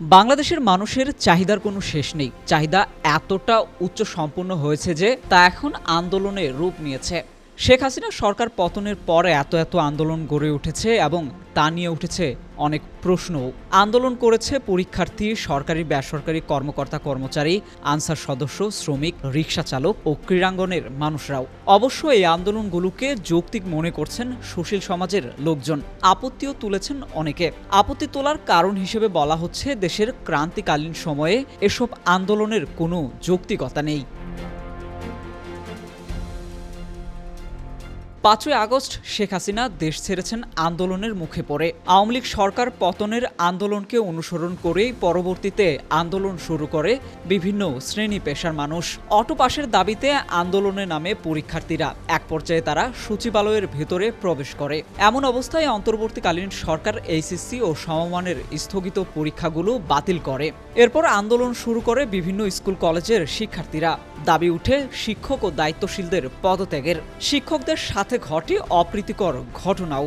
বাংলাদেশের মানুষের চাহিদার কোনো শেষ নেই। চাহিদা এতটা উচ্চ সম্পন্ন হয়েছে যে তা এখন আন্দোলনে রূপ নিয়েছে। শেখ হাসিনা সরকার পতনের পরে এত এত আন্দোলন গড়ে উঠেছে এবং তা নিয়ে উঠেছে অনেক প্রশ্ন। আন্দোলন করেছে পরীক্ষার্থী, সরকারি, বেসরকারি কর্মকর্তা, কর্মচারী, আনসার সদস্য, শ্রমিক, রিক্সা চালক ও ক্রীড়াঙ্গনের মানুষরাও। অবশ্য এই আন্দোলনগুলোকে যৌক্তিক মনে করছেন সুশীল সমাজের লোকজন। আপত্তিও তুলেছেন অনেকে। আপত্তি তোলার কারণ হিসেবে বলা হচ্ছে দেশের ক্রান্তিকালীন সময়ে এসব আন্দোলনের কোনো যৌক্তিকতা নেই। পাঁচই আগস্ট শেখ হাসিনা দেশ ছেড়েছেন আন্দোলনের মুখে পড়ে। আওয়ামী লীগ সরকার পতনের আন্দোলনকে অনুসরণ করেই পরবর্তীতে আন্দোলন শুরু করে বিভিন্ন শ্রেণি পেশার মানুষ। অটো পাসের দাবিতে আন্দোলনে নামে পরীক্ষার্থীরা। এক পর্যায়ে তারা সচিবালয়ের ভেতরে প্রবেশ করে। এমন অবস্থায় অন্তর্বর্তীকালীন সরকার এইচএসসি ও সমমানের স্থগিত পরীক্ষাগুলো বাতিল করে। এরপর আন্দোলন শুরু করে বিভিন্ন স্কুল কলেজের শিক্ষার্থীরা। দাবি উঠে শিক্ষক ও দায়িত্বশীলদের পদত্যাগের। শিক্ষকদের সাথে ঘটে অপ্রীতিকর ঘটনাও।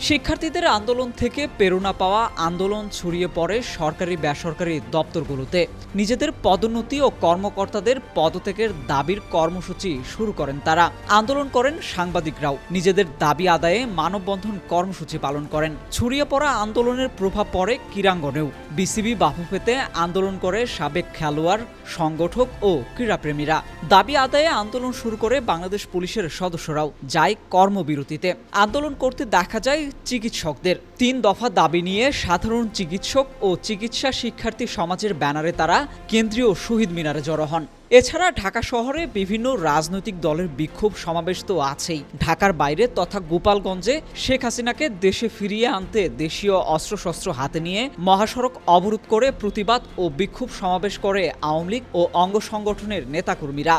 শিক্ষার্থীদের আন্দোলন থেকে প্রেরণা পাওয়া আন্দোলন ছড়িয়ে পড়ে সরকারি বেসরকারি দপ্তরগুলোতে। নিজেদের পদোন্নতি ও কর্মকর্তাদের পদত্যাগের দাবির কর্মসূচি শুরু করেন তারা। আন্দোলন করেন সাংবাদিকরাও। নিজেদের দাবি আদায়ে মানববন্ধন কর্মসূচি পালন করেন। ছড়িয়ে পড়া আন্দোলনের প্রভাব পড়ে ক্রীড়াঙ্গনেও। বিসিবি বাফুফেতে আন্দোলন করে সাবেক খেলোয়াড়, সংগঠক ও ক্রীড়াপ্রেমীরা। দাবি আদায়ে আন্দোলন শুরু করে বাংলাদেশ পুলিশের সদস্যরাও। যায় কর্মবিরতিতে। আন্দোলন করতে দেখা যায় চিকিৎসকদের তিন দফা দাবি নিয়ে সাধারণ চিকিৎসক ও চিকিৎসা শিক্ষার্থী সমাজের ব্যানারে তারা কেন্দ্রীয় শহীদ মিনারে জড়ো হন। এছাড়া ঢাকা শহরে বিভিন্ন রাজনৈতিক দলের বিক্ষোভ সমাবেশ তো আছেই। ঢাকার বাইরে তথা গোপালগঞ্জে শেখ হাসিনাকে দেশে ফিরিয়ে আনতে দেশীয় অস্ত্রশস্ত্র হাতে নিয়ে মহাসড়ক অবরোধ করে প্রতিবাদ ও বিক্ষোভ সমাবেশ করে আওয়ামী লীগ ও অঙ্গ সংগঠনের নেতাকর্মীরা।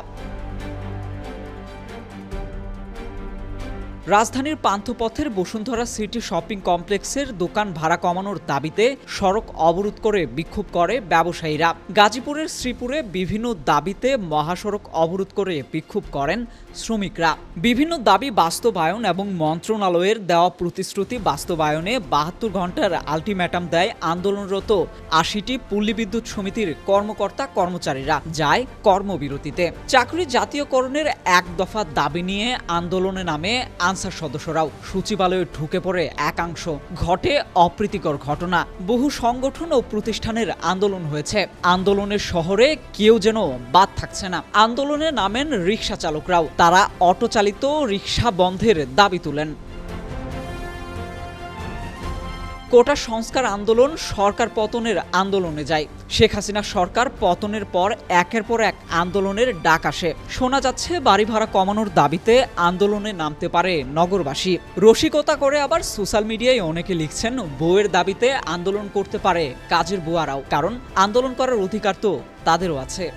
রাজধানীর পান্থপথের বসুন্ধরা সিটি শপিং কমপ্লেক্সের দোকান ভাড়া কমানোর দাবিতে সড়ক অবরোধ করে বিক্ষোভ করে ব্যবসায়ীরা। গাজীপুরের শ্রীপুরে বিভিন্ন দাবিতে মহাসড়ক অবরোধ করে বিক্ষোভ করেন শ্রমিকরা। বিভিন্ন দাবি বাস্তবায়ন এবং মন্ত্রণালয়ের দেওয়া প্রতিশ্রুতি বাস্তবায়নে বাহাত্তর ঘণ্টার আলটিমেটাম দেয় আন্দোলনরত আশিটি পল্লী বিদ্যুৎ সমিতির কর্মকর্তা কর্মচারীরা যায় কর্মবিরতিতে। চাকরি জাতীয়করণের এক দফা দাবি নিয়ে আন্দোলনে নামে আনসার সদস্যরাও সচিবালয়ে ঢুকে পড়ে একাংশ। ঘটে অপ্রীতিকর ঘটনা। বহু সংগঠন ও প্রতিষ্ঠানের আন্দোলন হয়েছে। আন্দোলনের শহরে কেউ যেন বাদ থাকছে না। আন্দোলনে নামেন রিক্সা চালকরাও। তারা অটো চালিত রিক্সা বন্ধের দাবি তুলেন। কোটা সংস্কার আন্দোলন সরকার পতনের আন্দোলনে যায়। শেখ হাসিনা সরকার পতনের পর একের পর এক আন্দোলনের ডাক আসে। শোনা যাচ্ছে, বাড়ি ভাড়া কমানোর দাবিতে আন্দোলনে নামতে পারে নগরবাসী। রসিকতা করে আবার সোশ্যাল মিডিয়ায় অনেকে লিখছেন, বউয়ের দাবিতে আন্দোলন করতে পারে কাজের বুয়ারাও। কারণ, আন্দোলন করার অধিকার তো তাদেরও আছে।